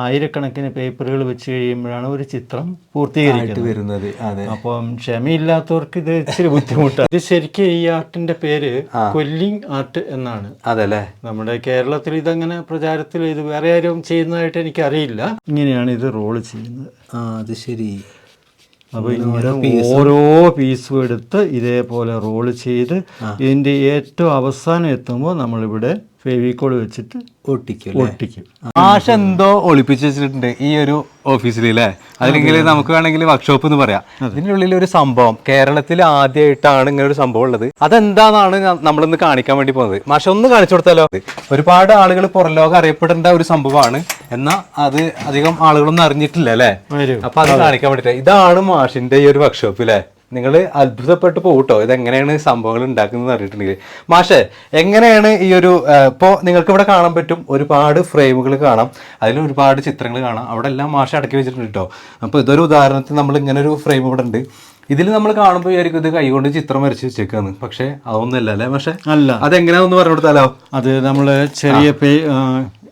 ആയിരക്കണക്കിന് പേപ്പറുകൾ വെച്ച് കഴിയുമ്പോഴാണ് ഒരു ചിത്രം പൂർത്തീകരിക്കുന്നത്. വരുന്നത്. അപ്പം ക്ഷമയില്ലാത്തവർക്ക് ഇത് ഇച്ചിരി ബുദ്ധിമുട്ടാണ്. ഇത് ശരിക്കും ഈ ആർട്ടിന്റെ പേര് കൊല്ലിംഗ് ആർട്ട് എന്നാണ്. അതല്ലേ? നമ്മുടെ കേരളത്തിൽ ഇതങ്ങനെ പ്രചാരത്തിൽ ഇത് വേറെ ആരും ചെയ്യുന്നതായിട്ട് എനിക്ക് അറിയില്ല ഇങ്ങനെയാണ് ഇത് റോൾ ചെയ്യുന്നത്. ആ അത് ശരി. അപ്പോൾ ഓരോ പീസും എടുത്ത് ഇതേപോലെ റോൾ ചെയ്ത് ഇതിന്റെ ഏറ്റവും അവസാനം എത്തുമ്പോൾ നമ്മളിവിടെ ഫെവിക്കോൾ വെച്ചിട്ട് ഒട്ടിക്കും ഒട്ടിക്കും. ആശ എന്തോ ഒളിപ്പിച്ച് വെച്ചിട്ടുണ്ട് ഈ ഒരു ഓഫീസിൽ അല്ലേ? അല്ലെങ്കിൽ നമുക്ക് വേണമെങ്കിൽ വർക്ക്ഷോപ്പ് എന്ന് പറയാം. ഇതിന്റെ ഉള്ളിൽ ഒരു സംഭവം കേരളത്തിൽ ആദ്യമായിട്ടാണ് ഇങ്ങനെ ഒരു സംഭവം ഉള്ളത്. അതെന്താണെന്നാണ് നമ്മളിന്ന് കാണിക്കാൻ വേണ്ടി പോകുന്നത്. മാഷ ഒന്ന് കാണിച്ചു കൊടുത്താലോ? ഒരുപാട് ആളുകൾ പുറം ലോകം അറിയപ്പെടേണ്ട ഒരു സംഭവമാണ്. എന്നാൽ അത് അധികം ആളുകളൊന്നും അറിഞ്ഞിട്ടില്ല അല്ലേ? അപ്പൊ അത് കാണിക്കാൻ വേണ്ടിട്ട്. ഇതാണ് മാഷിന്റെ ഈ ഒരു വർക്ക്ഷോപ്പ് അല്ലേ? നിങ്ങൾ അത്ഭുതപ്പെട്ട് പോകട്ടോ ഇതെങ്ങനെയാണ് സംഭവങ്ങൾ ഉണ്ടാക്കുന്നത് അറിയിട്ടുണ്ടെങ്കിൽ മാഷെ എങ്ങനെയാണ് ഈ ഒരു ഇപ്പോൾ നിങ്ങൾക്ക് ഇവിടെ കാണാൻ പറ്റും ഒരുപാട് ഫ്രെയിമുകൾ കാണാം. അതിൽ ഒരുപാട് ചിത്രങ്ങൾ കാണാം. അവിടെ എല്ലാം മാഷ അടക്കി വെച്ചിട്ടുണ്ട് കേട്ടോ അപ്പോൾ ഇതൊരു ഉദാഹരണത്തിന് നമ്മൾ ഇങ്ങനെ ഒരു ഫ്രെയിം ഇവിടെ ഉണ്ട്. ഇതിൽ നമ്മൾ കാണുമ്പോൾ വിചാരിക്കും ഇത് കൈകൊണ്ട് ചിത്രം വരച്ച് വെച്ചേക്കാന്ന്. പക്ഷേ അതൊന്നുമല്ല അല്ലേ പക്ഷേ അല്ല. അതെങ്ങനെയാണെന്ന് പറഞ്ഞു കൊടുത്താലോ? അത് നമ്മൾ ചെറിയ പേ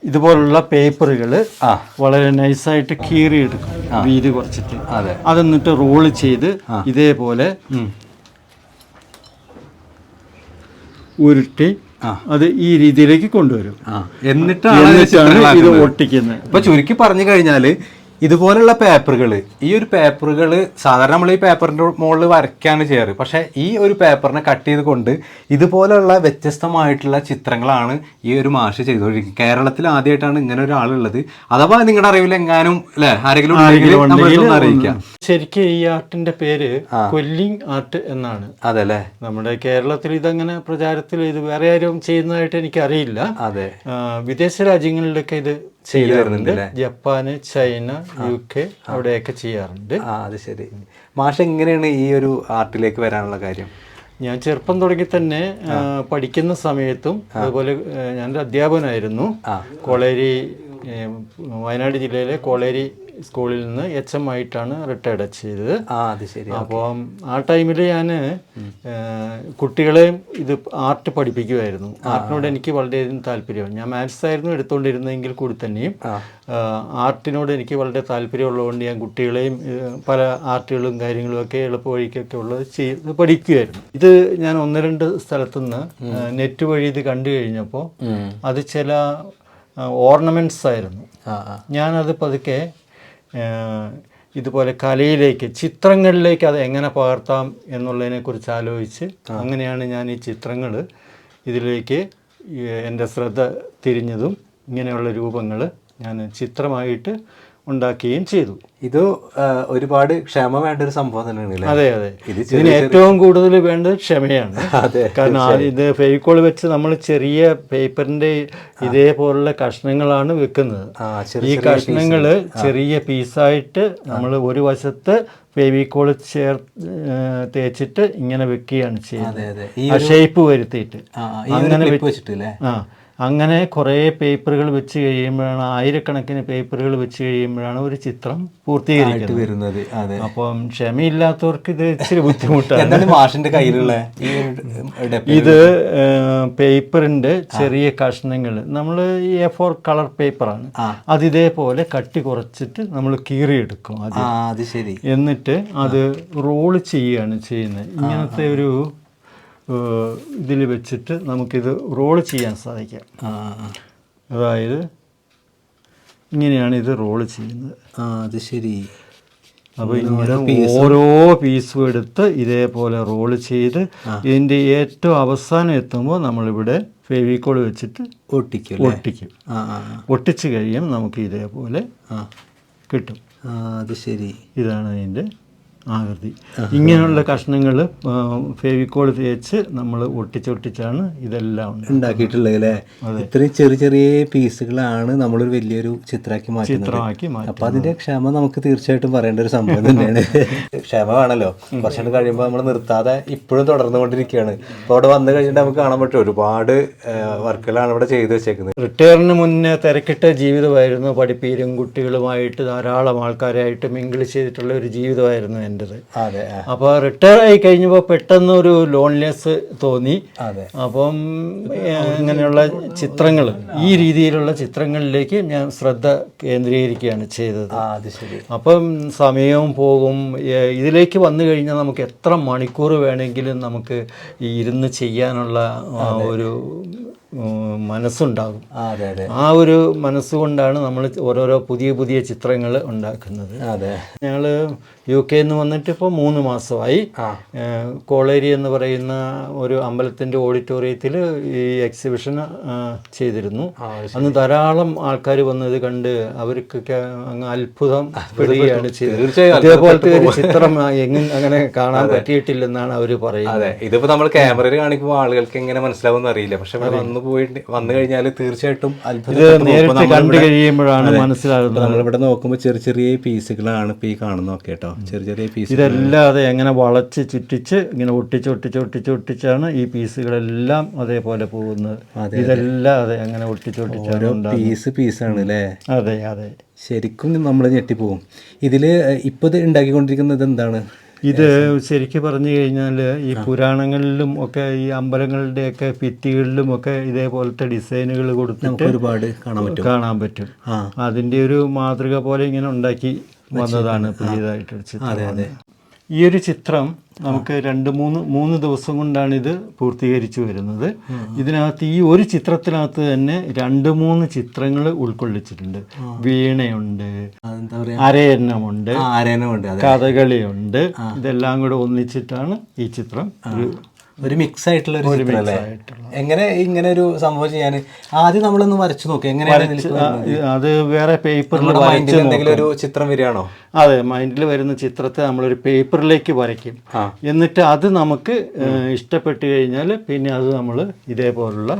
ഇതുപോലുള്ള പേപ്പറുകൾ ആ. വളരെ നൈസായിട്ട് കീറിയെടുക്കും. വീതി കുറച്ചിട്ട്. അതെ. അതെന്നിട്ട് റോൾ ചെയ്ത് ഇതേപോലെ ഉരുട്ടി അത് ഈ രീതിയിലേക്ക് കൊണ്ടുവരും. എന്നിട്ടാണ് ഇത്. ഒട്ടിക്കുന്നത്. ഇപ്പൊ ചുരുക്കി പറഞ്ഞു കഴിഞ്ഞാൽ ഇതുപോലുള്ള പേപ്പറുകൾ ഈ ഒരു പേപ്പറുകൾ സാധാരണ നമ്മൾ ഈ പേപ്പറിന്റെ മുകളിൽ വരയ്ക്കാണ് ചെയ്യാറ്. പക്ഷേ ഈ ഒരു പേപ്പറിനെ കട്ട് ചെയ്തുകൊണ്ട് ഇതുപോലുള്ള വ്യത്യസ്തമായിട്ടുള്ള ചിത്രങ്ങളാണ് ഈ ഒരു മാഷ് ചെയ്തുകൊണ്ടിരിക്കുന്നത്. കേരളത്തിൽ ആദ്യമായിട്ടാണ് ഇങ്ങനെ ഒരാളുള്ളത്. അഥവാ നിങ്ങളുടെ അറിവിൽ എങ്ങാനും അല്ലെ ആരെങ്കിലും ഉണ്ടെങ്കിൽ അറിയിക്കാം. ശരിക്കും ഈ ആർട്ടിന്റെ പേര് കൊല്ലിംഗ് ആർട്ട് എന്നാണ്. അതെ അല്ലേ നമ്മുടെ കേരളത്തിൽ ഇതങ്ങനെ പ്രചാരത്തിൽ ഇത് വേറെ ആരും ചെയ്യുന്നതായിട്ട് എനിക്ക് അറിയില്ല അതെ വിദേശ രാജ്യങ്ങളിലൊക്കെ ഇത് ചെയ്യാറുണ്ട്. ജപ്പാന് ചൈന യു കെ അവിടെയൊക്കെ ചെയ്യാറുണ്ട്. ആ അത് ശരി. മാഷ എങ്ങനെയാണ് ഈ ഒരു ആർട്ടിലേക്ക് വരാനുള്ള കാര്യം? ഞാൻ ചെറുപ്പം തുടങ്ങി തന്നെ പഠിക്കുന്ന സമയത്തും അതുപോലെ ഞാനൊരു അധ്യാപകനായിരുന്നു. കോളേരി വയനാട് ജില്ലയിലെ കോളേരി സ്കൂളിൽ നിന്ന് എച്ച് എം ആയിട്ടാണ് റിട്ടയർഡ് ചെയ്തത്. ആ അത് ശരി. അപ്പം ആ ടൈമിൽ ഞാൻ കുട്ടികളെയും ഇത് ആർട്ട് പഠിപ്പിക്കുമായിരുന്നു ആർട്ടിനോട് എനിക്ക് വളരെയധികം താല്പര്യമാണ്. ഞാൻ മാത്സ് ആയിരുന്നു എടുത്തുകൊണ്ടിരുന്നെങ്കിൽ കൂടി തന്നെയും ആർട്ടിനോട് എനിക്ക് വളരെ താല്പര്യമുള്ളതുകൊണ്ട് ഞാൻ കുട്ടികളെയും പല ആർട്ടുകളും കാര്യങ്ങളും ഒക്കെ എളുപ്പവഴിക്കൊക്കെ ഉള്ളത് ചെയ്ത് പഠിക്കുമായിരുന്നു ഇത് ഞാൻ ഒന്ന് രണ്ട് സ്ഥലത്തുനിന്ന് നെറ്റ് വഴി ഇത് കണ്ടു കഴിഞ്ഞപ്പോൾ അത് ചില ഓർണമെന്റ്സ് ആയിരുന്നു. ഞാനത് പതുക്കെ ഇതുപോലെ കലയിലേക്ക് ചിത്രങ്ങളിലേക്ക് അത് എങ്ങനെ പകർത്താം എന്നുള്ളതിനെക്കുറിച്ച് ആലോചിച്ച് അങ്ങനെയാണ് ഞാൻ ഈ ചിത്രങ്ങൾ ഇതിലേക്ക് എന്റെ ശ്രദ്ധ തിരിഞ്ഞതും ഇങ്ങനെയുള്ള രൂപങ്ങൾ ഞാൻ ചിത്രമായിട്ട് ഉണ്ടാക്കുകയും ചെയ്തു. ഇത് ഒരുപാട് ക്ഷമ വേണ്ട ഒരു സംഭവം തന്നെയാണ് അതെ അതെ. ഇതിന് ഏറ്റവും കൂടുതൽ വേണ്ടത് ക്ഷമയാണ്. കാരണം ഇത് ഫെവിക്കോൾ വെച്ച് നമ്മൾ ചെറിയ പേപ്പറിന്റെ ഇതേപോലുള്ള കഷ്ണങ്ങളാണ് വെക്കുന്നത്. ഈ കഷ്ണങ്ങൾ ചെറിയ പീസായിട്ട് നമ്മൾ ഒരു വശത്ത് ഫെവിക്കോൾ ചേർ തേച്ചിട്ട് ഇങ്ങനെ വെക്കുകയാണ് ചെയ്യുന്നത്. ആ ഷേപ്പ് വരുത്തിയിട്ട്. അങ്ങനെ വെച്ചിട്ടില്ലേ ആ. അങ്ങനെ കുറേ പേപ്പറുകൾ വെച്ച് കഴിയുമ്പോഴാണ് ആയിരക്കണക്കിന് പേപ്പറുകൾ വെച്ച് കഴിയുമ്പോഴാണ് ഒരു ചിത്രം പൂർത്തീകരിക്കുന്നത്. വരുന്നത് അതെ. അപ്പം ക്ഷമയില്ലാത്തവർക്ക് ഇത് ഇച്ചിരി ബുദ്ധിമുട്ടാണ്. മാഷിന്റെ കയ്യിലുള്ള? ഇത് പേപ്പറിന്റെ ചെറിയ കഷ്ണങ്ങൾ നമ്മൾ എ ഫോർ കളർ പേപ്പറാണ്. അത് ഇതേപോലെ കട്ടി കുറച്ചിട്ട് നമ്മൾ കീറിയെടുക്കും അത് ശരി. എന്നിട്ട് അത് റോൾ ചെയ്യുകയാണ് ചെയ്യുന്നത്. ഇങ്ങനത്തെ ഒരു ഇതിൽ വെച്ചിട്ട് നമുക്കിത് റോൾ ചെയ്യാൻ സാധിക്കാം. അതായത് ഇങ്ങനെയാണ് ഇത് റോൾ ചെയ്യുന്നത്. ആ അത് ശരി. അപ്പോൾ ഇങ്ങനെ ഓരോ പീസും എടുത്ത് ഇതേപോലെ റോൾ ചെയ്ത് ഇതിന്റെ ഏറ്റവും അവസാനം എത്തുമ്പോൾ നമ്മളിവിടെ ഫെവിക്കോൾ വെച്ചിട്ട് ഒട്ടിക്കും ഒട്ടിക്കും. ഒട്ടിച്ച് കഴിയും നമുക്ക് ഇതേപോലെ ആ. കിട്ടും. അത് ശരി. ഇതാണ് അതിന്റെ ആകൃതി. ഇങ്ങനെയുള്ള കഷ്ണങ്ങൾ ഫെവിക്കോൾ തേച്ച് നമ്മൾ ഒട്ടിച്ചൊട്ടിച്ചാണ് ഇതെല്ലാം. ഉണ്ടാക്കിയിട്ടുള്ളത് അല്ലേ ഇത്രയും ചെറിയ ചെറിയ പീസുകളാണ് നമ്മളൊരു വലിയൊരു ചിത്രമാക്കി മാറ്റും അപ്പൊ അതിന്റെ ക്ഷമ നമുക്ക് തീർച്ചയായിട്ടും പറയേണ്ട ഒരു സംഭവം തന്നെയാണ്. ക്ഷമ വേണല്ലോ കുറച്ചുകൂടി കഴിയുമ്പോൾ നമ്മൾ നിർത്താതെ ഇപ്പോഴും തുടർന്നുകൊണ്ടിരിക്കുകയാണ്. അപ്പോൾ അവിടെ വന്നു കഴിഞ്ഞിട്ട് നമുക്ക് കാണാൻ പറ്റും. ഒരുപാട് വർക്കുകളാണ് ഇവിടെ ചെയ്തു വെച്ചേക്കുന്നത്. റിട്ടയറിന് മുന്നേ തിരക്കിട്ട ജീവിതമായിരുന്നു. പഠിപ്പീരും കുട്ടികളുമായിട്ട് ധാരാളം ആൾക്കാരായിട്ട് മിങ്കിൾ ചെയ്തിട്ടുള്ള ഒരു ജീവിതമായിരുന്നു എന്റെത് അതെ അപ്പോൾ റിട്ടയർ ആയി കഴിഞ്ഞപ്പോൾ പെട്ടെന്ന് ഒരു ലോൺലെസ് തോന്നി. അതെ. അപ്പം ഇങ്ങനെയുള്ള ചിത്രങ്ങൾ. ഈ രീതിയിലുള്ള ചിത്രങ്ങളിലേക്ക് ഞാൻ ശ്രദ്ധ കേന്ദ്രീകരിക്കുകയാണ് ചെയ്തത്. അത് ശരി. അപ്പം സമയവും പോകും. ഇതിലേക്ക് വന്നു കഴിഞ്ഞാൽ നമുക്ക് എത്ര മണിക്കൂർ വേണമെങ്കിലും നമുക്ക് ഇരുന്ന് ചെയ്യാനുള്ള ഒരു മനസ്സുണ്ടാകും. അതെ അതെ. ആ ഒരു മനസ്സുകൊണ്ടാണ് നമ്മൾ ഓരോരോ പുതിയ പുതിയ ചിത്രങ്ങൾ ഉണ്ടാക്കുന്നത്. അതെ. ഞങ്ങൾ യു കെ നിന്ന് വന്നിട്ട് ഇപ്പോൾ മൂന്ന് മാസമായി. കോളേരി എന്ന് പറയുന്ന ഒരു അമ്പലത്തിന്റെ ഓഡിറ്റോറിയത്തിൽ ഈ എക്സിബിഷൻ ചെയ്തിരുന്നു. അന്ന് ധാരാളം ആൾക്കാർ വന്നത് കണ്ട് അവർക്കൊക്കെ അങ്ങ് അത്ഭുതം പെടുകയാണ് ചെയ്തത്. അതേപോലത്തെ ഒരു ചിത്രം എങ്ങനെ അങ്ങനെ കാണാൻ പറ്റിയിട്ടില്ലെന്നാണ് അവർ പറയുന്നത്. ഇതിപ്പോൾ ഇതിപ്പോ നമ്മൾ ക്യാമറയിൽ കാണിക്കുമ്പോൾ ആളുകൾക്ക് എങ്ങനെ മനസ്സിലാവുമെന്ന് അറിയില്ല. പക്ഷെ വന്നു പോയിട്ട് വന്നു കഴിഞ്ഞാൽ തീർച്ചയായിട്ടും അത്ഭുതം നേരിട്ട് കണ്ടു കഴിയുമ്പോഴാണ് മനസ്സിലാകുന്നത്. നമ്മളിവിടെ നോക്കുമ്പോൾ ചെറിയ ചെറിയ പീസുകളാണ് ഇപ്പൊ ഈ കാണുന്നതൊക്കെ കേട്ടോ. ചെറിയ ചെറിയ പീസ് ഇതല്ലാതെ എങ്ങനെ വളച്ച് ചുറ്റിച്ച് ഇങ്ങനെ ഒട്ടിച്ച് ഒട്ടിച്ച് ഒട്ടിച്ച് ഒട്ടിച്ചാണ് ഈ പീസുകളെല്ലാം അതേപോലെ പോകുന്നത്. ഇതെല്ലാം അതെ അങ്ങനെ ഒട്ടിച്ച് ഒട്ടിച്ചാണ് പീസ് പീസാണ് അല്ലേ അതെ അതെ. ശരിക്കും നമ്മൾ ഞെട്ടിപ്പോവും. ഇതിൽ ഇപ്പൊ ഇത് ഉണ്ടാക്കിക്കൊണ്ടിരിക്കുന്നത് എന്താണ്? ഇത് ശരിക്കും പറഞ്ഞു കഴിഞ്ഞാൽ ഈ പുരാണങ്ങളിലും ഒക്കെ ഈ അമ്പലങ്ങളുടെയൊക്കെ ഭിത്തികളിലും ഒക്കെ ഇതേപോലത്തെ ഡിസൈനുകൾ കൊടുത്തിട്ട് ഒരുപാട് കാണാൻ പറ്റും. കാണാൻ പറ്റും. അതിന്റെ ഒരു മാതൃക പോലെ ഇങ്ങനെ ഉണ്ടാക്കി വന്നതാണ് പുതിയതായിട്ട് ചിത്രം ഈ ഒരു ചിത്രം നമുക്ക് രണ്ട് മൂന്ന് മൂന്ന് ദിവസം കൊണ്ടാണ് ഇത് പൂർത്തീകരിച്ചു വരുന്നത്. ഇതിനകത്ത് ഈ ഒരു ചിത്രത്തിനകത്ത് തന്നെ രണ്ട് മൂന്ന് ചിത്രങ്ങൾ ഉൾക്കൊള്ളിച്ചിട്ടുണ്ട്. വീണയുണ്ട് അരയന്നമുണ്ട് അതെ. കഥകളിയുണ്ട്. ഇതെല്ലാം കൂടെ ഒന്നിച്ചിട്ടാണ് ഈ ചിത്രം ഒരു ഒരു മിക്സ് ആയിട്ടുള്ള ഒരു ചിത്രം അല്ലേ? എങ്ങനെ ഇങ്ങനെ ഒരു സംഭവം ചെയ്യാൻ ആദ്യം നമ്മളൊന്ന് വരച്ചു നോക്കി എങ്ങനെയാണ് അത് വേറെ പേപ്പറിൽ മൈൻഡിൽ എന്തെങ്കിലും ഒരു ചിത്രം വരികയാണോ? അതെ മൈൻഡിൽ വരുന്ന ചിത്രത്തെ നമ്മളൊരു പേപ്പറിലേക്ക് വരയ്ക്കും. എന്നിട്ട് അത് നമുക്ക് ഇഷ്ടപ്പെട്ടു ഇഷ്ടപ്പെട്ട് കഴിഞ്ഞാൽ പിന്നെ അത് നമ്മൾ ഇതേപോലുള്ള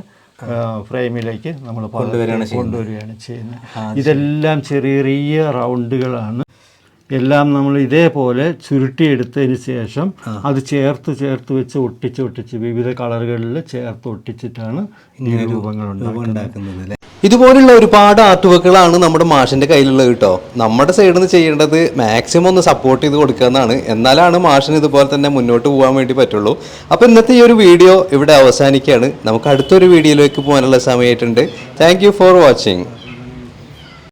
ഫ്രെയിമിലേക്ക് നമ്മൾ കൊണ്ടുവരികയാണ് ചെയ്യുന്നത്. ഇതെല്ലാം ചെറിയ ചെറിയ റൗണ്ടുകളാണ്. എല്ലാം നമ്മൾ ഇതേപോലെ ചുരുട്ടിയെടുത്തതിന് ശേഷം അത് ചേർത്ത് ചേർത്ത് വെച്ച് ഒട്ടിച്ച് ഒട്ടിച്ച് വിവിധ കളറുകളിൽ ചേർത്ത് ഒട്ടിച്ചിട്ടാണ് ഇങ്ങനെ രൂപങ്ങൾ ഉണ്ടാക്കുന്നത്. ഇതുപോലുള്ള ഒരുപാട് ആർട്ട് വർക്കുകളാണ് നമ്മുടെ മാഷിന്റെ കയ്യിലുള്ളത് കേട്ടോ. നമ്മുടെ സൈഡിൽ നിന്ന് ചെയ്യേണ്ടത് മാക്സിമം ഒന്ന് സപ്പോർട്ട് ചെയ്ത് കൊടുക്കുക എന്നാണ്. എന്നാലാണ് മാഷിന് ഇതുപോലെ തന്നെ മുന്നോട്ട് പോകാൻ വേണ്ടി പറ്റുള്ളൂ. അപ്പോൾ ഇന്നത്തെ ഈ ഒരു വീഡിയോ ഇവിടെ അവസാനിക്കുകയാണ്. നമുക്ക് അടുത്തൊരു വീഡിയോയിലേക്ക് പോകാനുള്ള സമയമായിട്ടുണ്ട്. Thank for watching